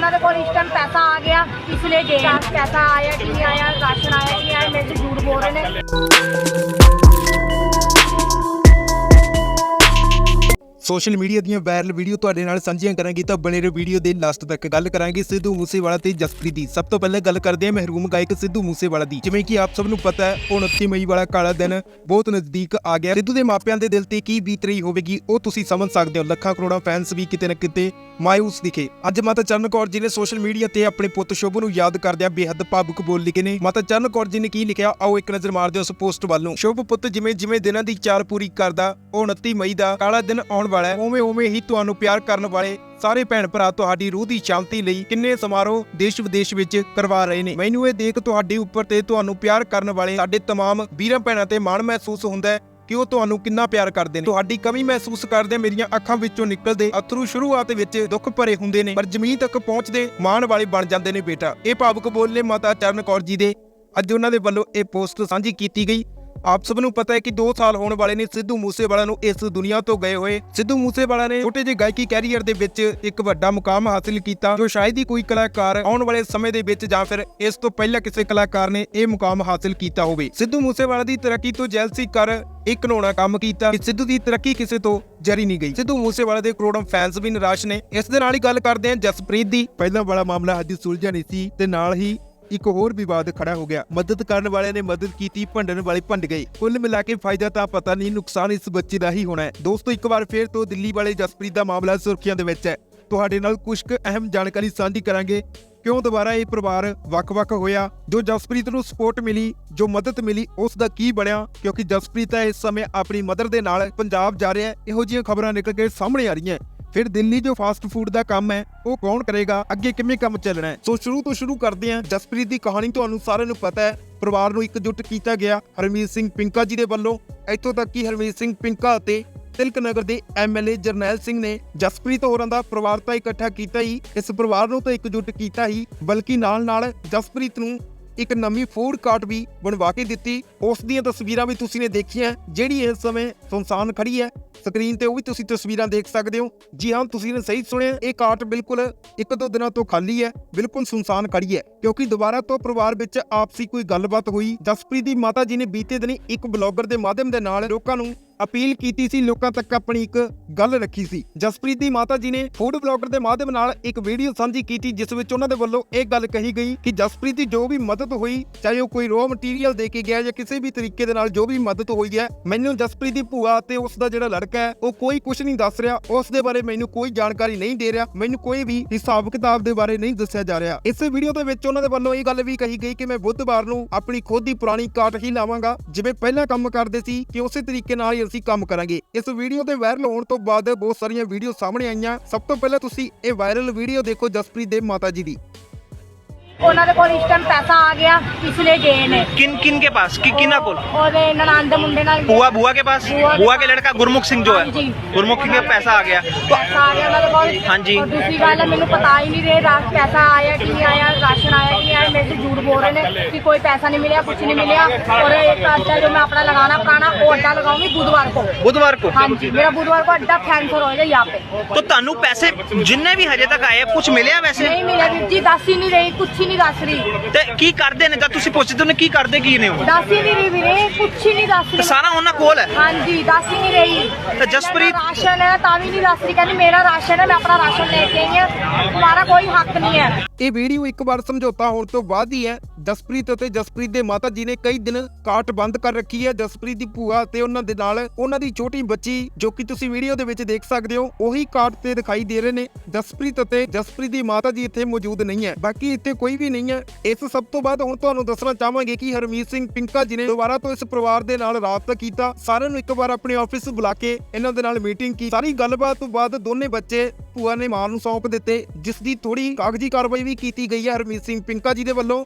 ਉਹਨਾਂ ਦੇ ਕੋਲ ਇਸ ਟਾਈਮ ਪੈਸਾ ਆ ਗਿਆ, ਇਸ ਲਈ ਗਏ ਪੈਸਾ ਆਇਆ, ਕਿ ਨਹੀਂ ਆਇਆ, ਰਾਸ਼ਨ ਆਇਆ, ਕਿ ਨਹੀਂ ਆਇਆ, ਮੇਰੇ ਤੋਂ ਝੂਠ ਬੋਲ ਰਹੇ ਨੇ। ਸੋਸ਼ਲ ਮੀਡੀਆ ਦੀਆਂ ਵਾਇਰਲ ਵੀਡੀਓ ਤੁਹਾਡੇ ਨਾਲ ਸਾਂਝੀਆਂ ਕਰਾਂਗੀ ਤਾਂ ਬਣੇ ਰਹੋ ਵੀਡੀਓ ਦੇ ਲਾਸਟ ਤੱਕ। ਗੱਲ ਕਰਾਂਗੇ ਸਿੱਧੂ ਮੂਸੇਵਾਲਾ ਤੇ ਜਸਪ੍ਰੀਤ ਦੀ। ਸਭ ਤੋਂ ਪਹਿਲਾਂ ਗੱਲ ਕਰਦੇ ਹਾਂ ਮਹਿਰੂਮ ਗਾਇਕ ਸਿੱਧੂ ਮੂਸੇਵਾਲਾ ਦੀ। ਜਿਵੇਂ ਕਿ ਆਪ ਸਭ ਨੂੰ ਪਤਾ ਹੈ 29 ਮਈ ਵਾਲਾ ਕਾਲਾ ਦਿਨ ਬਹੁਤ ਨਜ਼ਦੀਕ ਆ ਗਿਆ। ਸਿੱਧੂ ਦੇ ਮਾਪਿਆਂ ਦੇ ਦਿਲ ਤੇ ਕੀ ਬੀਤ ਰਹੀ ਹੋਵੇਗੀ, ਉਹ ਤੁਸੀਂ ਸਮਝ ਸਕਦੇ ਹੋ। ਲੱਖਾਂ ਕਰੋੜਾਂ ਫੈਨਸ ਵੀ ਕਿਤੇ ਨਾ ਕਿਤੇ ਮਾਇੂਸ ਦਿਖੇ। ਅੱਜ ਮਾਤਾ ਚਰਨ ਕੌਰ ਜੀ ਨੇ ਸੋਸ਼ਲ ਮੀਡੀਆ ਤੇ ਆਪਣੇ ਪੁੱਤ ਸ਼ੁਭ ਨੂੰ ਯਾਦ ਕਰਦਿਆਂ ਬੇਹੱਦ ਭਾਵੁਕ ਬੋਲ ਲਿਖੇ ਨੇ। ਮਾਤਾ ਚਰਨ ਕੌਰ ਜੀ ਨੇ ਕੀ ਲਿਖਿਆ, ਆਓ ਇੱਕ ਨਜ਼ਰ ਮਾਰਦੇ ਹਾਂ ਉਸ ਪੋਸਟ ਵੱਲੋਂ ਸ਼ੁਭ ਪੁੱਤ ਜਿਵੇਂ ਜਿਵੇਂ ਦਿਨਾਂ ਦੀ ਚਾਰ ਪੂਰੀ ਕਰਦਾ, ਉਹ 29 ਮਈ ਦਾ ਕਾਲਾ ਦਿਨ ਆਉਣ ਵਾਲਾ ਹੈ। ਉਵੇਂ ਉਵੇਂ ਹੀ ਤੁਹਾਨੂੰ ਪਿਆਰ ਕਰਨ ਵਾਲੇ ਸਾਰੇ ਭੈਣ ਭਰਾ ਤੁਹਾਡੀ ਰੂਹ ਦੀ ਸ਼ਾਂਤੀ ਲਈ ਕਿੰਨੇ ਸਮਾਰੋਹ ਦੇਸ਼ ਵਿਦੇਸ਼ ਵਿੱਚ ਕਰਵਾ ਰਹੇ ਨੇ। ਮੈਨੂੰ ਇਹ ਦੇਖ ਤੁਹਾਡੇ ਉੱਪਰ ਤੇ ਤੁਹਾਨੂੰ ਪਿਆਰ ਕਰਨ ਵਾਲੇ ਸਾਡੇ ਤਮਾਮ ਵੀਰਾਂ ਭੈਣਾਂ ਤੇ ਮਾਣ ਮਹਿਸੂਸ ਹੁੰਦਾ ਹੈ ਕਿ ਉਹ ਤੁਹਾਨੂੰ ਕਿੰਨਾ ਪਿਆਰ ਕਰਦੇ ਨੇ। ਤੁਹਾਡੀ ਕਮੀ ਮਹਿਸੂਸ ਕਰਦੇ ਮੇਰੀਆਂ ਅੱਖਾਂ ਵਿੱਚੋਂ ਨਿਕਲਦੇ ਅਥਰੂ ਸ਼ੁਰੂਆਤ ਵਿੱਚ ਦੁੱਖ ਭਰੇ ਹੁੰਦੇ ਨੇ, ਪਰ ਜ਼ਮੀਨ ਤੱਕ ਪਹੁੰਚਦੇ ਮਾਣ ਵਾਲੇ ਬਣ ਜਾਂਦੇ ਨੇ ਬੇਟਾ। ਇਹ ਭਾਵੁਕ ਬੋਲੇ ਮਾਤਾ ਚਰਨ ਕੌਰ ਜੀ ਦੇ ਅੱਜ ਉਹਨਾਂ ਦੇ ਵੱਲੋਂ ਇਹ ਪੋਸਟ ਸਾਂਝੀ ਕੀਤੀ ਗਈ। ਆਪ ਸਭ ਨੂੰ ਪਤਾ ਹੈ ਕਿ 2 ਸਾਲ ਹੋਣ ਵਾਲੇ ਨੇ ਸਿੱਧੂ ਮੂਸੇਵਾਲਾ ਨੂੰ ਇਸ ਦੁਨੀਆ ਤੋਂ ਗਏ ਹੋਏ। ਸਿੱਧੂ ਮੂਸੇਵਾਲਾ ਨੇ ਛੋਟੇ ਜਿਹੇ ਗਾਇਕੀ ਕੈਰੀਅਰ ਦੇ ਵਿੱਚ ਇੱਕ ਵੱਡਾ ਮੁਕਾਮ ਹਾਸਿਲ ਕੀਤਾ, ਜੋ ਸ਼ਾਇਦ ਹੀ ਕੋਈ ਕਲਾਕਾਰ ਆਉਣ ਵਾਲੇ ਸਮੇਂ ਦੇ ਵਿੱਚ ਜਾਂ ਫਿਰ ਇਸ ਤੋਂ ਪਹਿਲਾਂ ਕਿਸੇ ਕਲਾਕਾਰ ਨੇ ਇਹ ਮੁਕਾਮ ਹਾਸਿਲ ਕੀਤਾ ਹੋਵੇ। ਸਿੱਧੂ ਮੂਸੇਵਾਲਾ ਦੀ ਤਰੱਕੀ ਤੋਂ ਜੈਲਸੀ ਕਰ ਇੱਕ ਨੋਣਾ ਕੰਮ ਕੀਤਾ ਕਿ ਸਿੱਧੂ ਦੀ ਤਰੱਕੀ ਕਿਸੇ ਤੋਂ ਜਰੀ ਨਹੀਂ ਗਈ। ਸਿੱਧੂ ਮੂਸੇਵਾਲਾ ਦੇ ਕਰੋੜਾਂ ਫੈਨਸ ਵੀ ਨਿਰਾਸ਼ ਨੇ। ਇਸ ਦੇ ਨਾਲ ਹੀ ਗੱਲ ਕਰਦੇ ਹਾਂ ਜਸਪ੍ਰੀਤ ਦੀ। ਪਹਿਲਾਂ ਵਾਲਾ ਮਾਮਲਾ ਅੱਜ ਸੁਲਝਿਆ ਨਹੀਂ ਸੀ, ਤੇ ਨਾਲ ਹੀ ਇੱਕ ਹੋਰ ਵਿਵਾਦ ਖੜਾ ਹੋ ਗਿਆ। ਮਦਦ ਕਰਨ ਵਾਲਿਆਂ ਨੇ ਮਦਦ ਕੀਤੀ, ਭੰਡਣ ਵਾਲੇ ਭੰਡ ਗਏ। ਕੁੱਲ ਮਿਲਾ ਕੇ ਫਾਇਦਾ ਤਾਂ ਪਤਾ ਨਹੀਂ, ਨੁਕਸਾਨ ਇਸ ਬੱਚੇ ਦਾ ਹੀ ਹੋਣਾ ਹੈ। ਦੋਸਤੋ, ਇੱਕ ਵਾਰ ਫੇਰ ਤੋਂ ਦਿੱਲੀ ਵਾਲੇ ਜਸਪ੍ਰੀਤ ਦਾ ਮਾਮਲਾ ਸੁਰਖੀਆਂ ਦੇ ਵਿੱਚ ਹੈ। ਤੁਹਾਡੇ ਨਾਲ ਕੁਝ ਕੁ ਅਹਿਮ ਜਾਣਕਾਰੀ ਸਾਂਝੀ ਕਰਾਂਗੇ। ਕਿਉਂ ਦੁਬਾਰਾ ਇਹ ਪਰਿਵਾਰ ਵੱਖ-ਵੱਖ ਹੋਇਆ? ਜੋ ਜਸਪ੍ਰੀਤ ਨੂੰ ਸਪੋਰਟ ਮਿਲੀ, ਜੋ ਮਦਦ ਮਿਲੀ, ਉਸ ਦਾ ਕੀ ਬਣਿਆ? ਕਿਉਂਕਿ ਜਸਪ੍ਰੀਤ ਇਸ ਸਮੇਂ ਆਪਣੀ ਮਦਰ ਦੇ ਨਾਲ ਪੰਜਾਬ ਜਾ ਰਿਹਾ ਹੈ। ਇਹੋ ਜਿਹੀਆਂ ਖਬਰਾਂ ਨਿਕਲ ਕੇ ਸਾਹਮਣੇ ਆ ਰਹੀਆਂ ਫਿਰ ਦਿੱਲੀ ਜੋ ਫਾਸਟ ਫੂਡ ਦਾ ਕੰਮ ਹੈ, ਉਹ ਕੌਣ ਕਰੇਗਾ? ਅੱਗੇ ਕਿਵੇਂ ਕੰਮ ਚੱਲਣਾ ਹੈ? ਸੋ ਸ਼ੁਰੂ ਤੋਂ ਸ਼ੁਰੂ ਕਰਦੇ ਹਾਂ। ਜਸਪ੍ਰੀਤ ਦੀ ਕਹਾਣੀ ਤੁਹਾਨੂੰ ਸਾਰਿਆਂ ਨੂੰ ਪਤਾ ਹੈ। ਪਰਿਵਾਰ ਨੂੰ ਇਕਜੁੱਟ ਕੀਤਾ ਗਿਆ। ਹਰਮੀਤ ਸਿੰਘ ਪਿੰਕਾ ਜੀ ਦੇ ਵੱਲੋਂ। ਇੱਥੋਂ ਤੱਕ ਕਿ ਹਰਮੀਤ ਸਿੰਘ ਪਿੰਕਾ ਅਤੇ ਤਿਲਕ ਨਗਰ ਦੇ ਐਮਐਲਏ ਜਰਨੈਲ ਸਿੰਘ ਨੇ ਜਸਪ੍ਰੀਤ ਹੋਰਾਂ ਦਾ ਪਰਿਵਾਰ ਤਾਂ ਇਕੱਠਾ ਕੀਤਾ ਹੀ, ਇਸ ਪਰਿਵਾਰ ਨੂੰ ਤਾਂ ਇਕਜੁੱਟ ਕੀਤਾ ਹੀ, ਬਲਕਿ ਨਾਲ-ਨਾਲ ਜਸਪ੍ਰੀਤ ਨੂੰ ਇੱਕ ਨਵੀਂ ਫੂਡ ਕਾਰਟ ਵੀ ਬਣਵਾ ਕੇ ਦਿੱਤੀ। ਉਸ ਦੀਆਂ ਤਸਵੀਰਾਂ ਵੀ ਤੁਸੀਂ ਨੇ ਦੇਖੀਆਂ। ਜਿਹੜੀ ਇਸ ਸਮੇਂ ਸੁਨਸਾਨ ਖੜੀ ਹੈ ਸਕਰੀਨ ਤੇ ਉਹ ਵੀ ਤੁਸੀਂ ਤਸਵੀਰਾਂ ਦੇਖ ਸਕਦੇ ਹੋ। ਜੀ ਹਾਂ, ਤੁਸੀਂ ਨੇ ਸਹੀ ਸੁਣਿਆ, ਇਹ ਕਾਰਟ ਬਿਲਕੁਲ ਇੱਕ ਦੋ ਦਿਨਾਂ ਤੋਂ ਖਾਲੀ ਹੈ, ਬਿਲਕੁਲ ਸੁਨਸਾਨ ਖੜੀ ਹੈ, ਕਿਉਂਕਿ ਦੁਬਾਰਾ ਤੋਂ ਪਰਿਵਾਰ ਵਿੱਚ ਆਪਸੀ ਕੋਈ ਗੱਲਬਾਤ ਹੋਈ। ਜਸਪ੍ਰੀਤ ਦੀ ਮਾਤਾ ਜੀ ਨੇ ਬੀਤੇ ਦਿਨੀ ਇੱਕ ਬਲੌਗਰ ਦੇ ਮਾਧਿਅਮ ਦੇ ਨਾਲ ਲੋਕਾਂ ਨੂੰ ਅਪੀਲ ਕੀਤੀ ਸੀ, ਲੋਕਾਂ ਤੱਕ ਆਪਣੀ ਇੱਕ ਗੱਲ ਰੱਖੀ ਸੀ। ਜਸਪ੍ਰੀਤ ਦੀ ਮਾਤਾ ਜੀ ਨੇ ਫੂਡ ਬਲੌਗਰ ਦੇ ਮਾਧਿਅਮ ਨਾਲ ਇੱਕ ਵੀਡੀਓ ਸਾਂਝੀ ਕੀਤੀ, ਜਿਸ ਵਿੱਚ ਉਹਨਾਂ ਦੇ ਵੱਲੋਂ ਇਹ ਗੱਲ ਕਹੀ ਗਈ ਕਿ ਜਸਪ੍ਰੀਤ ਦੀ ਜੋ ਵੀ ਮਦਦ ਹੋਈ, ਚਾਹੇ ਉਹ ਕੋਈ ਰੋ ਮਟੀਰੀਅਲ ਦੇ ਕੇ ਗਿਆ ਜਾਂ ਕਿਸੇ ਵੀ ਤਰੀਕੇ ਦੇ ਨਾਲ ਜੋ ਵੀ ਮਦਦ ਹੋਈ ਹੈ, ਮੈਨੂੰ ਜਸਪ੍ਰੀਤ ਦੀ ਭੂਆ ਤੇ ਉਸ ਦਾ ਜਿਹੜਾ ਲੜਕਾ ਹੈ, ਉਹ ਕੋਈ ਕੁਝ ਨਹੀਂ ਦੱਸ ਰਿਹਾ। ਉਸ ਦੇ ਬਾਰੇ ਮੈਨੂੰ ਕੋਈ ਜਾਣਕਾਰੀ ਨਹੀਂ ਦੇ ਰਿਹਾ। ਮੈਨੂੰ ਕੋਈ ਵੀ ਹਿਸਾਬ ਕਿਤਾਬ ਦੇ ਬਾਰੇ ਨਹੀਂ ਦੱਸਿਆ ਜਾ ਰਿਹਾ। ਇਸ ਵੀਡੀਓ ਦੇ ਵਿੱਚ ਉਹਨਾਂ ਦੇ ਵੱਲੋਂ ਇਹ ਗੱਲ ਵੀ ਕਹੀ ਗਈ ਕਿ ਮੈਂ ਬੁੱਧਵਾਰ ਨੂੰ ਆਪਣੀ ਖੁਦ ਦੀ ਪੁਰਾਣੀ ਕਾਟ ਹੀ ਲਾਵਾਂਗਾ, ਜਿਵੇਂ ਪਹਿਲਾਂ ਕੰਮ ਕਰਦੇ ਸੀ ਕਿ ਉਸੇ ਤਰੀਕੇ ਨਾਲ ਹੀ ਅਸੀਂ ਕੰਮ ਕਰਾਂਗੇ। ਇਸ ਵੀਡੀਓ ਤੇ ਵਾਇਰਲ ਹੋਣ ਤੋਂ ਬਾਅਦ ਬਹੁਤ ਸਾਰੀਆਂ ਵੀਡੀਓ ਸਾਹਮਣੇ ਆਈਆਂ। ਸਭ ਤੋਂ ਪਹਿਲਾਂ ਤੁਸੀਂ ਇਹ ਵਾਇਰਲ ਵੀਡੀਓ ਦੇਖੋ ਜਸਪ੍ਰੀਤ ਦੇ ਮਾਤਾ ਜੀ ਦੀ। ਉਹਨਾਂ ਦੇ ਕੋਲ ਇਸ ਟਾਈਮ ਪੈਸਾ ਆ ਗਿਆ ਇਸ ਲਈ ਗਏ ਨੇ किन किन के पास कि किना कोल ਉਹਦੇ ਨਨਾਣ ਦੇ ਮੁੰਡੇ ਨਾਲ बुआ बुआ के पास बुआ के बुआ के लड़का गुरमुख सिंह जो हाँ है जी। गुरमुख के पैसा आ गया तो ਪੈਸਾ ਆ ਗਿਆ ਉਹਨਾਂ ਦੇ ਕੋਲ हाँ जी। ਔਰ ਦੂਸਰੀ ਗੱਲ ਹੈ ਮੈਨੂੰ ਪਤਾ ਹੀ ਨਹੀਂ ਰਿਹਾ ਰਾਤ ਪੈਸਾ ਆਇਆ ਕਿ ਨਹੀਂ ਆਇਆ ਰਾਸ਼ਨ आया कि नहीं आया मेरे से झूठ बोल रहे ने कि कोई पैसा नहीं मिला कुछ नहीं मिला और एक अड्डा जो मैं अपना लगाना पुराना वो अड्डा लगाऊंगी बुधवार को बुधवार को हाँ जी मेरा बुधवार को अड्डा कैंसर होएगा यहाँ पे तो तानू पैसे जिन्ने भी हजे तक आए कुछ मिले वैसे नहीं मिला वीर जी दस ही नहीं रही कुछ ही ਨਹੀਂ ਦੱਸ ਰਹੀ। ਤੇ ਕੀ ਕਰਦੇ ਨੇ? ਤਾਂ ਤੁਸੀਂ ਪੁੱਛਦੇ ਹੋ ਨਾ ਕੀ ਕਰਦੇ ਕੀ ਨੇ ਉਹ? ਦੱਸ ਹੀ ਨਹੀਂ ਰਹੀ ਵੀਰੇ ਕੁਛ ਹੀ ਨਹੀਂ ਦੱਸ ਰਹੀ। ਸਾਰਾ ਉਹਨਾਂ ਕੋਲ ਹੈ? ਹਾਂਜੀ ਦੱਸ ਹੀ ਨਹੀਂ ਰਹੀ। ਕਹਿੰਦਾ ਜਸਪ੍ਰੀਤ- ਰਾਸ਼ਨ ਹੈ ਤਾਂ ਵੀ ਨਹੀਂ ਦੱਸ ਰਹੀ। ਕਹਿੰਦੀ ਮੇਰਾ ਰਾਸ਼ਨ ਹੈ ਮੈਂ ਆਪਣਾ ਰਾਸ਼ਨ ਲੈ ਕੇ ਆਈ ਹਾਂ। ਤੁਹਾਡਾ ਕੋਈ ਹੱਕ ਨਹੀਂ ਹੈ। ਇਹ ਵੀਡੀਓ ਇੱਕ ਵਾਰ ਸਮਝੌਤਾ ਹੋਣ ਤੋਂ ਬਾਅਦ ਹੀ ਹੈ। ਜਸਪ੍ਰੀਤ ਅਤੇ ਜਸਪ੍ਰੀਤ ਦੇ ਮਾਤਾ ਜੀ ਨੇ ਕਈ ਦਿਨ ਕਾਟ ਬੰਦ ਕਰ ਰੱਖੀ ਹੈ। ਜਸਪ੍ਰੀਤ ਦੀ ਭੂਆ ਤੇ ਉਹਨਾਂ ਦੇ ਨਾਲ ਉਹਨਾਂ ਦੀ ਛੋਟੀ ਬੱਚੀ ਜੋ ਕਿ ਤੁਸੀਂ ਵੀਡੀਓ ਦੇ ਵਿੱਚ ਦੇਖ ਸਕਦੇ ਹੋ ਉਹੀ ਕਾਟ ਤੇ ਦਿਖਾਈ ਦੇ ਰਹੇ ਨੇ। ਜਸਪ੍ਰੀਤ ਅਤੇ ਜਸਪ੍ਰੀਤ ਦੀ ਮਾਤਾ ਜੀ ਇੱਥੇ ਮੌਜੂਦ ਨਹੀਂ ਹੈ। ਬਾਕੀ ਇੱਥੇ ਕੋਈ ਵੀ ਨਹੀਂ ਹੈ। ਇਸ ਸਭ ਤੋਂ ਬਾਅਦ ਹੁਣ ਤੁਹਾਨੂੰ ਦੱਸਣਾ ਚਾਹਾਂਗੇ ਕਿ ਹਰਮੀਤ ਸਿੰਘ ਪਿੰਕਾ ਜੀ ਨੇ ਦੁਬਾਰਾ ਤੋਂ ਇਸ ਪਰਿਵਾਰ ਦੇ ਨਾਲ ਰਾਬਤਾ ਕੀਤਾ। ਸਾਰਿਆਂ ਨੂੰ ਇੱਕ ਵਾਰ ਆਪਣੇ ਆਫਿਸ ਬੁਲਾ ਕੇ ਇਹਨਾਂ ਦੇ ਨਾਲ ਮੀਟਿੰਗ ਕੀਤੀ। ਸਾਰੀ ਗੱਲਬਾਤ ਤੋਂ ਬਾਅਦ ਦੋਨੇ ਬੱਚੇ ਭੂਆ ਨੇ ਮਾਂ ਨੂੰ ਸੌਂਪ ਦਿੱਤੇ ਜਿਸ ਦੀ ਥੋੜੀ ਕਾਗਜ਼ੀ ਕਾਰਵਾਈ ਵੀ ਕੀਤੀ ਗਈ ਹੈ ਹਰਮੀਤ ਸਿੰਘ ਪਿੰਕਾ ਜੀ ਦੇ ਵੱਲੋਂ।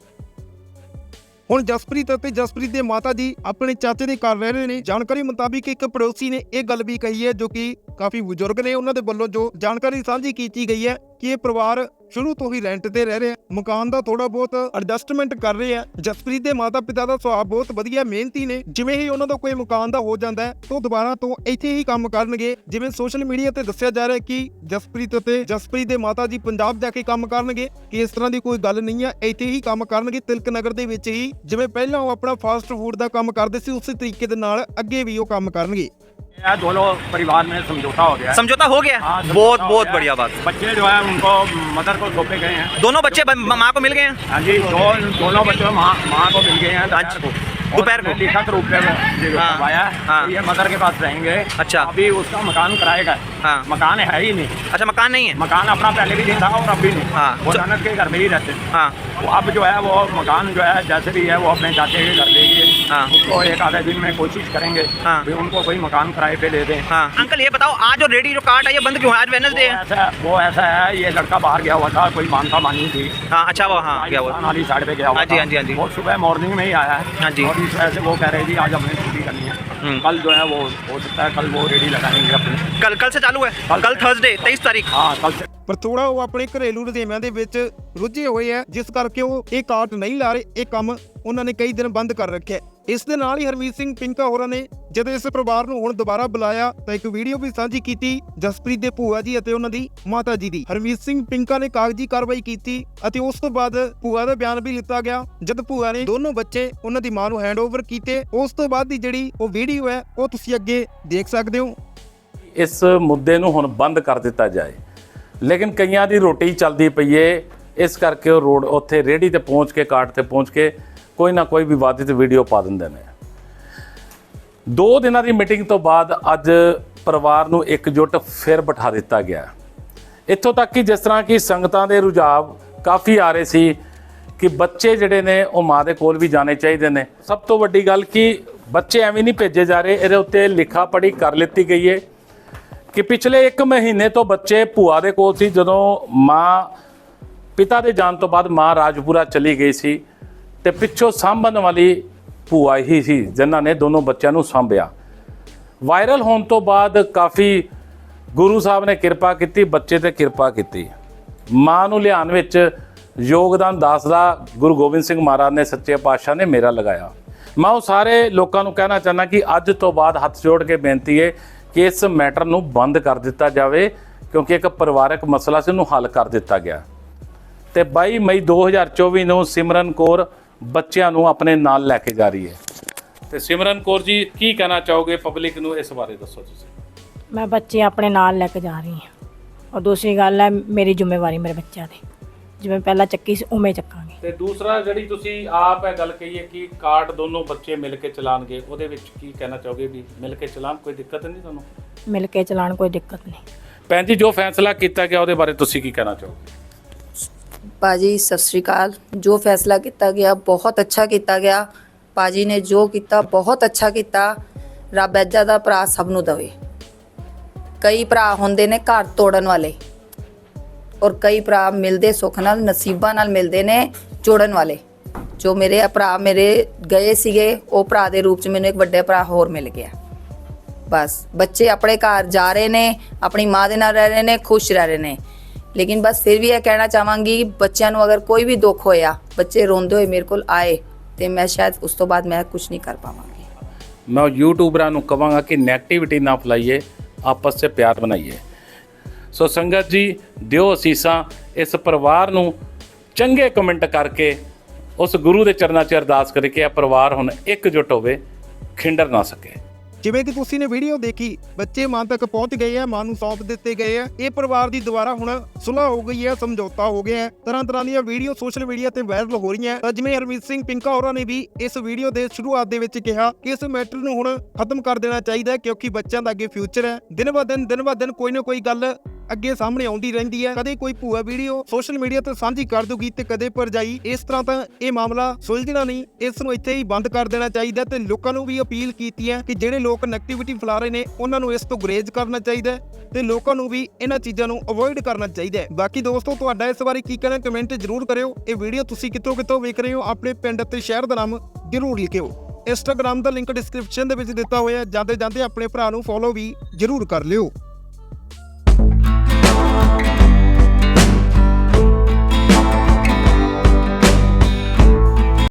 ਹੁਣ ਜਸਪ੍ਰੀਤ ਅਤੇ ਜਸਪ੍ਰੀਤ ਦੇ ਮਾਤਾ ਜੀ ਆਪਣੇ ਚਾਚੇ ਦੇ ਘਰ ਰਹਿ ਰਹੇ ਨੇ। ਜਾਣਕਾਰੀ ਮੁਤਾਬਿਕ ਇੱਕ ਪੜੋਸੀ ਨੇ ਇਹ ਗੱਲ ਵੀ ਕਹੀ ਹੈ ਜੋ ਕਿ ਕਾਫੀ ਬਜ਼ੁਰਗ ਨੇ ਉਹਨਾਂ ਦੇ ਵੱਲੋਂ ਜੋ ਜਾਣਕਾਰੀ ਸਾਂਝੀ ਕੀਤੀ ਗਈ ਹੈ ਕਿ ਇਹ ਪਰਿਵਾਰ ਸ਼ੁਰੂ ਤੋਂ ਹੀ ਰੈਂਟ ਤੇ ਰਹਿ ਰਹੇ ਆ। ਮਕਾਨ ਦਾ ਥੋੜਾ ਬਹੁਤ ਐਡਜਸਟਮੈਂਟ ਕਰ ਰਹੇ ਆ। ਜਸਪ੍ਰੀਤ ਦੇ ਮਾਤਾ-ਪਿਤਾ ਦਾ ਸੁਭਾਅ ਬਹੁਤ ਵਧੀਆ, ਮਿਹਨਤੀ ਨੇ। ਜਿਵੇਂ ਹੀ ਉਹਨਾਂ ਦਾ ਕੋਈ ਮਕਾਨ ਦਾ ਹੋ ਜਾਂਦਾ ਹੈ ਤਾਂ ਦੁਬਾਰਾ ਤੋਂ ਇੱਥੇ ਹੀ ਕੰਮ ਕਰਨਗੇ। ਜਿਵੇਂ ਸੋਸ਼ਲ ਮੀਡੀਆ ਤੇ ਦੱਸਿਆ ਜਾ ਰਿਹਾ ਕਿ ਜਸਪ੍ਰੀਤ ਅਤੇ ਜਸਪ੍ਰੀਤ ਦੇ ਮਾਤਾ ਜੀ ਪੰਜਾਬ ਜਾ ਕੇ ਕੰਮ ਕਰਨਗੇ, ਕਿ ਇਸ ਤਰ੍ਹਾਂ ਦੀ ਕੋਈ ਗੱਲ ਨਹੀਂ ਆ। ਇੱਥੇ ਹੀ ਕੰਮ ਕਰਨਗੇ, ਤਿਲਕ ਨਗਰ ਦੇ ਵਿੱਚ ਹੀ। ਜਿਵੇਂ ਪਹਿਲਾਂ ਉਹ ਆਪਣਾ ਫਾਸਟ ਫੂਡ ਦਾ ਕੰਮ ਕਰਦੇ ਸੀ, ਉਸੇ ਤਰੀਕੇ ਦੇ ਨਾਲ ਅੱਗੇ ਵੀ ਉਹ ਕੰਮ ਕਰਨਗੇ। दोनों परिवार में समझौता हो गया समझौता हो गया आ, बहुत हो बहुत बढ़िया बात। बच्चे जो है उनको मदर को सौंपे गए हैं। दोनों बच्चे माँ को मिल गए हैं? हाँ जी दो दोनों बच्चों माँ माँ को मिल गए हैं। आज दोपहर को। लिखित रूप में हाँ, है। हाँ। तो ये मदर के पास रहेंगे। अच्छा। अभी उसका मकान कराएगा हाँ। मकान है ही नहीं अच्छा मकान नहीं है मकान अपना पहले भी नहीं था और अब भी नहीं हाँ। वो तो- ननद के घर में ही रहते हैं हाँ वो अब जो है वो मकान जो है जैसे भी है वो अपने चाचे के घर देंगे हाँ। उसको एक आधे दिन में कोशिश करेंगे हाँ। भी उनको कोई मकान किराए पे दे दें हाँ अंकल ये बताओ आज जो रेडी जो कार्ड है ये बंद क्यों है आज वेनसडे वो है ऐसा वो ऐसा है ये लड़का बाहर गया हुआ था कोई मानता मानी थी हाँ अच्छा वो हाँ गया वो साइड पे गया हुआ हाँ जी, था। हाँ जी, हाँ जी। वो सुबह मॉर्निंग में ही आया है हाँ जी। और इस वजह से वो कह रहे जी आज हमने छुट्टी करनी। है कल जो है वो हो सकता है कल वो रेडी लगाएंगे अपनी कल कल से चालू है कल कल से। थर्सडे तेईस तारीख हाँ कल से ਪਰ ਥੋੜਾ ਉਹ ਆਪਣੇ ਘਰੇਲੂ ਰੁਝੇਵਿਆਂ ਦੇ ਵਿੱਚ ਰੁੱਝੇ ਹੋਏ ਆ ਜਿਸ ਕਰਕੇ ਉਹ ਇਹ ਕਾਰਟ ਨਹੀਂ ਲਾ ਰਹੇ ਇਹ ਕੰਮ ਉਹਨਾਂ ਨੇ ਕਈ ਦਿਨ ਬੰਦ ਕਰ ਰੱਖਿਆ ਹੈ। ਇਸ ਦੇ ਨਾਲ ਹੀ ਹਰਮੀਤ ਸਿੰਘ ਪਿੰਕਾ ਹੋਰਾਂ ਨੇ ਜਦੋਂ ਇਸ ਪਰਿਵਾਰ ਨੂੰ ਹੁਣ ਦੁਬਾਰਾ ਬੁਲਾਇਆ, ਤਾਂ ਇੱਕ ਵੀਡੀਓ ਵੀ ਸਾਂਝੀ ਕੀਤੀ ਜਸਪ੍ਰੀਤ ਦੇ ਭੂਆ ਜੀ ਅਤੇ ਉਹਨਾਂ ਦੀ ਮਾਤਾ ਜੀ ਦੀ। ਹਰਮੀਤ ਸਿੰਘ ਪਿੰਕਾ ਨੇ ਕਾਗਜ਼ੀ ਕਾਰਵਾਈ ਕੀਤੀ ਅਤੇ ਉਸ ਤੋਂ ਬਾਅਦ ਭੂਆ ਦਾ ਬਿਆਨ ਵੀ ਲਿੱਤਾ ਗਿਆ। ਜਦ ਭੂਆ ਨੇ ਦੋਨੋਂ ਬੱਚੇ ਉਹਨਾਂ ਦੀ ਮਾਂ ਨੂੰ ਹੈਂਡਓਵਰ ਕੀਤੇ, ਉਸ ਤੋਂ ਬਾਅਦ ਦੀ ਜਿਹੜੀ ਉਹ ਵੀਡੀਓ ਹੈ, ਉਹ ਤੁਸੀਂ ਅੱਗੇ ਦੇਖ ਸਕਦੇ ਹੋ। ਇਸ ਮੁੱਦੇ ਨੂੰ ਹੁਣ ਬੰਦ ਕਰ ਦਿੱਤਾ ਜਾਏ। ਲੇਕਿਨ ਕਈਆਂ ਦੀ ਰੋਟੀ ਚੱਲਦੀ ਪਈ ਏ, ਇਸ ਕਰਕੇ ਉਹ ਰੋਡ ਉੱਥੇ ਰੇੜੀ ਤੇ ਪਹੁੰਚ ਕੇ ਕਾਟ ਤੇ ਪਹੁੰਚ ਕੇ ਕੋਈ ਨਾ ਕੋਈ ਵਿਵਾਦਿਤ ਵੀਡੀਓ ਪਾ ਦਿੰਦੇ ਨੇ। ਦੋ ਦਿਨਾਂ ਦੀ ਮੀਟਿੰਗ ਤੋਂ ਬਾਅਦ ਅੱਜ ਪਰਿਵਾਰ ਨੂੰ ਇਕਜੁੱਟ ਫਿਰ ਬਿਠਾ ਦਿੱਤਾ ਗਿਆ। ਇੱਥੋਂ ਤੱਕ ਕਿ ਜਿਸ ਤਰ੍ਹਾਂ ਕਿ ਸੰਗਤਾਂ ਦੇ ਰੁਝਾਵ ਕਾਫੀ ਆ ਰਹੇ ਸੀ ਕਿ ਬੱਚੇ ਜਿਹੜੇ ਨੇ, ਉਹ ਮਾਂ ਦੇ ਕੋਲ ਵੀ ਜਾਣੇ ਚਾਹੀਦੇ ਨੇ। ਸਭ ਤੋਂ ਵੱਡੀ ਗੱਲ ਕਿ ਬੱਚੇ ਐਵੇਂ ਨਹੀਂ ਭੇਜੇ ਜਾ ਰਹੇ, ਇਹਦੇ ਉੱਤੇ ਲਿਖਾ ਪੜੀ ਕਰ ਲਿੱਤੀ ਗਈ ਹੈ ਕਿ ਪਿਛਲੇ 1 ਮਹੀਨੇ ਤੋਂ ਬੱਚੇ ਭੂਆ ਦੇ ਕੋਲ ਸੀ, ਜਦੋਂ ਮਾਂ, ਪਿਤਾ ਦੇ ਜਾਣ ਤੋਂ ਬਾਅਦ ਮਾਂ ਰਾਜਪੁਰਾ ਚਲੀ ਗਈ ਸੀ। ਤੇ ਪਿੱਛੋਂ ਸਾਂਭਣ ਵਾਲੀ ਭੂਆ ਹੀ ਸੀ, ਜਿਨ੍ਹਾਂ ਨੇ ਦੋਨੋਂ ਬੱਚਿਆਂ ਨੂੰ ਸਾਂਭਿਆ। ਵਾਇਰਲ ਹੋਣ ਤੋਂ ਬਾਅਦ ਕਾਫੀ ਗੁਰੂ ਸਾਹਿਬ ਨੇ ਕਿਰਪਾ ਕੀਤੀ, ਬੱਚੇ ਤੇ ਕਿਰਪਾ ਕੀਤੀ। ਮਾਂ ਨੂੰ ਲਿਆਉਣ ਵਿੱਚ ਯੋਗਦਾਨ ਦੱਸਦਾ ਗੁਰੂ ਗੋਬਿੰਦ ਸਿੰਘ ਮਹਾਰਾਜ ਨੇ, ਸੱਚੇ ਪਾਤਸ਼ਾਹ ਨੇ ਮੇਰਾ ਲਗਾਇਆ। ਮੈਂ ਉਹ ਸਾਰੇ ਲੋਕਾਂ ਨੂੰ ਕਹਿਣਾ ਚਾਹੁੰਦਾ ਕਿ ਅੱਜ ਤੋਂ ਬਾਅਦ ਹੱਥ ਜੋੜ ਕੇ ਬੇਨਤੀ ਹੈ ਕਿ ਇਸ ਮੈਟਰ ਨੂੰ ਬੰਦ ਕਰ ਦਿੱਤਾ ਜਾਵੇ, ਕਿਉਂਕਿ ਇੱਕ ਪਰਿਵਾਰਕ ਮਸਲਾ ਸੀ, ਉਹਨੂੰ ਹੱਲ ਕਰ ਦਿੱਤਾ ਗਿਆ। ਤੇ 22 ਮਈ 2024 ਨੂੰ ਸਿਮਰਨ ਕੌਰ ਬੱਚਿਆਂ ਨੂੰ ਆਪਣੇ ਨਾਲ ਲੈ ਕੇ ਜਾ ਰਹੀ ਹੈ। ਤੇ ਸਿਮਰਨ ਕੌਰ ਜੀ ਕੀ ਕਹਿਣਾ ਚਾਹੋਗੇ ਪਬਲਿਕ ਨੂੰ ਇਸ ਬਾਰੇ ਦੱਸੋ ਤੁਸੀਂ? ਮੈਂ ਬੱਚੇ ਆਪਣੇ ਨਾਲ ਲੈ ਕੇ ਜਾ ਰਹੀ ਹਾਂ। ਔਰ ਦੂਸਰੀ ਗੱਲ ਹੈ ਮੇਰੀ ਜ਼ਿੰਮੇਵਾਰੀ ਮੇਰੇ ਬੱਚਿਆਂ ਦੀ। ਜਿਵੇਂ ਪਹਿਲਾਂ ਚੱਕੀ ਸੀ ਉਵੇਂ ਚੱਕਾਂਗੇ। ਤੇ ਦੂਸਰਾ ਜਿਹੜੀ ਤੁਸੀਂ ਆਪ ਇਹ ਗੱਲ ਕਹੀ ਹੈ ਕਿ ਕਾਰਡ ਦੋਨੋਂ ਬੱਚੇ ਮਿਲ ਕੇ ਚਲਾਣਗੇ ਉਹਦੇ ਵਿੱਚ ਕੀ ਕਹਿਣਾ ਚਾਹੋਗੇ ਵੀ ਮਿਲ ਕੇ ਚਲਾਣ ਕੋਈ ਦਿੱਕਤ ਨਹੀਂ ਤੁਹਾਨੂੰ? ਮਿਲ ਕੇ ਚਲਾਉਣ ਕੋਈ ਦਿੱਕਤ ਨਹੀਂ। ਭੈਣ ਜੀ ਜੋ ਫੈਸਲਾ ਕੀਤਾ ਗਿਆ ਉਹਦੇ ਬਾਰੇ ਤੁਸੀਂ ਕੀ ਕਹਿਣਾ ਚਾਹੋਗੇ? ਪਾਜੀ ਸਤਿ ਸ਼੍ਰੀ ਅਕਾਲ। ਜੋ ਫੈਸਲਾ ਕੀਤਾ ਗਿਆ, ਬਹੁਤ ਅੱਛਾ ਕੀਤਾ ਗਿਆ। ਪਾਜੀ ਨੇ ਜੋ ਕੀਤਾ, ਬਹੁਤ ਅੱਛਾ ਕੀਤਾ। ਰੱਬ ਐਜਾ ਦਾ ਭਰਾ ਸਭ ਨੂੰ ਦਵੇ। ਕਈ ਭਰਾ ਹੁੰਦੇ ਨੇ ਘਰ ਤੋੜਨ ਵਾਲੇ ਔਰ ਕਈ ਭਰਾ ਮਿਲਦੇ ਸੁੱਖ ਨਾਲ, ਨਸੀਬਾਂ ਨਾਲ ਮਿਲਦੇ ਨੇ ਜੋੜਨ ਵਾਲੇ। ਜੋ ਮੇਰੇ ਭਰਾ ਮੇਰੇ ਗਏ ਸੀਗੇ, ਉਹ ਭਰਾ ਦੇ ਰੂਪ ਚ ਮੈਨੂੰ ਇੱਕ ਵੱਡੇ ਭਰਾ ਹੋਰ ਮਿਲ ਗਿਆ। ਬਸ, ਬੱਚੇ ਆਪਣੇ ਘਰ ਜਾ ਰਹੇ ਨੇ, ਆਪਣੀ ਮਾਂ ਦੇ ਨਾਲ ਰਹਿ ਰਹੇ ਨੇ, ਖੁਸ਼ ਰਹਿ ਰਹੇ ਨੇ। ਲੇਕਿਨ ਬਸ ਫਿਰ ਵੀ ਇਹ ਕਹਿਣਾ ਚਾਹਾਂਗੀ ਬੱਚਿਆਂ ਨੂੰ ਅਗਰ ਕੋਈ ਵੀ ਦੁੱਖ ਹੋਇਆ, ਬੱਚੇ ਰੋਂਦੇ ਹੋਏ ਮੇਰੇ ਕੋਲ ਆਏ, ਤੇ ਮੈਂ ਸ਼ਾਇਦ ਉਸ ਤੋਂ ਬਾਅਦ ਮੈਂ ਕੁਝ ਨਹੀਂ ਕਰ ਪਾਵਾਂਗੀ। ਮੈਂ ਯੂਟਿਊਬਰਾਂ ਨੂੰ ਕਹਾਂਗਾ ਕਿ ਨੈਗੇਟਿਵਿਟੀ ਨਾ ਫੈਲਾਈਏ, ਆਪਸ 'ਚ ਪਿਆਰ ਬਣਾਈਏ। ਸੋ ਸੰਗਤ ਜੀ, ਦਿਓ ਅਸੀਸਾਂ, ਇਸ ਪਰਿਵਾਰ ਨੂੰ ਚੰਗੇ ਕਮੈਂਟ ਕਰਕੇ, ਉਸ ਗੁਰੂ ਦੇ ਚਰਨਾਂ 'ਚ ਅਰਦਾਸ ਕਰੇ ਕਿ ਇਹ ਪਰਿਵਾਰ ਹੁਣ ਇਕਜੁੱਟ ਹੋਵੇ, ਖਿੰਡਰ ਨਾ ਸਕੇ। ਜਿਵੇਂ ਕਿ ਤੁਸੀਂ ਨੇ ਵੀਡੀਓ ਦੇਖੀ, ਬੱਚੇ ਮਾਂ ਤੱਕ ਪਹੁੰਚ ਗਏ ਆ ਮਾਂ ਨੂੰ ਸੌਂਪ ਦਿੱਤੇ ਗਏ ਆ। ਇਹ ਪਰਿਵਾਰ ਦੀ ਦੁਬਾਰਾ ਹੁਣ ਸੁਲ੍ਹਾ ਹੋ ਗਈ ਹੈ ਸਮਝੌਤਾ ਹੋ ਗਿਆ ਹੈ ਤਰ੍ਹਾਂ ਤਰ੍ਹਾਂ ਦੀਆਂ ਵੀਡੀਓ ਸੋਸ਼ਲ ਮੀਡੀਆ ਤੇ ਵਾਇਰਲ ਹੋ ਰਹੀਆਂ ਤਾਂ ਜਿਵੇਂ ਹਰਮੀਤ ਸਿੰਘ ਪਿੰਕਾ ਹੋਰਾਂ ਨੇ ਵੀ ਇਸ ਵੀਡੀਓ ਦੇ ਸ਼ੁਰੂਆਤ ਦੇ ਵਿੱਚ ਕਿਹਾ ਕਿ ਇਸ ਮੈਟਰ ਨੂੰ ਹੁਣ ਖਤਮ ਕਰ ਦੇਣਾ ਚਾਹੀਦਾ ਹੈ, ਕਿਉਂਕਿ ਬੱਚਿਆਂ ਦਾ ਅੱਗੇ ਫਿਊਚਰ ਹੈ। ਦਿਨ ਬਾ ਦਿਨ ਦਿਨ ਬਾ ਦਿਨ ਕੋਈ ਨਾ ਕੋਈ ਗੱਲ ਅੱਗੇ ਸਾਹਮਣੇ ਆਉਂਦੀ ਰਹਿੰਦੀ ਹੈ। ਕਦੇ ਕੋਈ ਭੂਆ ਵੀਡੀਓ ਸੋਸ਼ਲ ਮੀਡੀਆ ਤੇ ਸਾਂਝੀ ਕਰ ਦੂਗੀ ਤੇ ਕਦੇ ਭਰਜਾਈ। ਇਸ ਤਰ੍ਹਾਂ ਤਾਂ ਇਹ ਮਾਮਲਾ ਸੁਲਝਣਾ ਨਹੀਂ। ਇਸ ਨੂੰ ਇੱਥੇ ਹੀ ਬੰਦ ਕਰ ਦੇਣਾ ਚਾਹੀਦਾ ਤੇ ਲੋਕਾਂ ਨੂੰ ਵੀ ਅਪੀਲ ਕੀਤੀ ਹੈ ਕਿ ਜਿਹੜੇ ਲੋਕ ਨੈਗੇਟਿਵਿਟੀ ਫੈਲਾ ਰਹੇ ਨੇ, ਉਹਨਾਂ ਨੂੰ ਇਸ ਤੋਂ ਗੁਰੇਜ਼ ਕਰਨਾ ਚਾਹੀਦਾ ਹੈ ਤੇ ਲੋਕਾਂ ਨੂੰ ਵੀ ਇਹਨਾਂ ਚੀਜ਼ਾਂ ਨੂੰ ਅਵੋਇਡ ਕਰਨਾ ਚਾਹੀਦਾ ਹੈ। ਬਾਕੀ ਦੋਸਤੋ, ਤੁਹਾਡਾ ਇਸ ਬਾਰੇ ਕੀ ਕਹਿਣਾ ਕਮੈਂਟ ਜ਼ਰੂਰ ਕਰਿਓ। ਇਹ ਵੀਡੀਓ ਤੁਸੀਂ ਕਿੱਥੋਂ ਕਿੱਥੋਂ ਵੇਖ ਰਹੇ ਹੋ, ਆਪਣੇ ਪਿੰਡ ਅਤੇ ਸ਼ਹਿਰ ਦਾ ਨਾਮ ਜ਼ਰੂਰ ਲਿਖਿਓ। ਇੰਸਟਾਗ੍ਰam ਦਾ ਲਿੰਕ ਡਿਸਕ੍ਰਿਪਸ਼ਨ ਦੇ ਵਿੱਚ ਦਿੱਤਾ ਹੋਇਆ ਜਾਂਦੇ ਜਾਂਦੇ ਆਪਣੇ ਭਰਾ ਨੂੰ ਫੋਲੋ ਵੀ ਜ਼ਰੂਰ ਕਰ ਲਿਓ।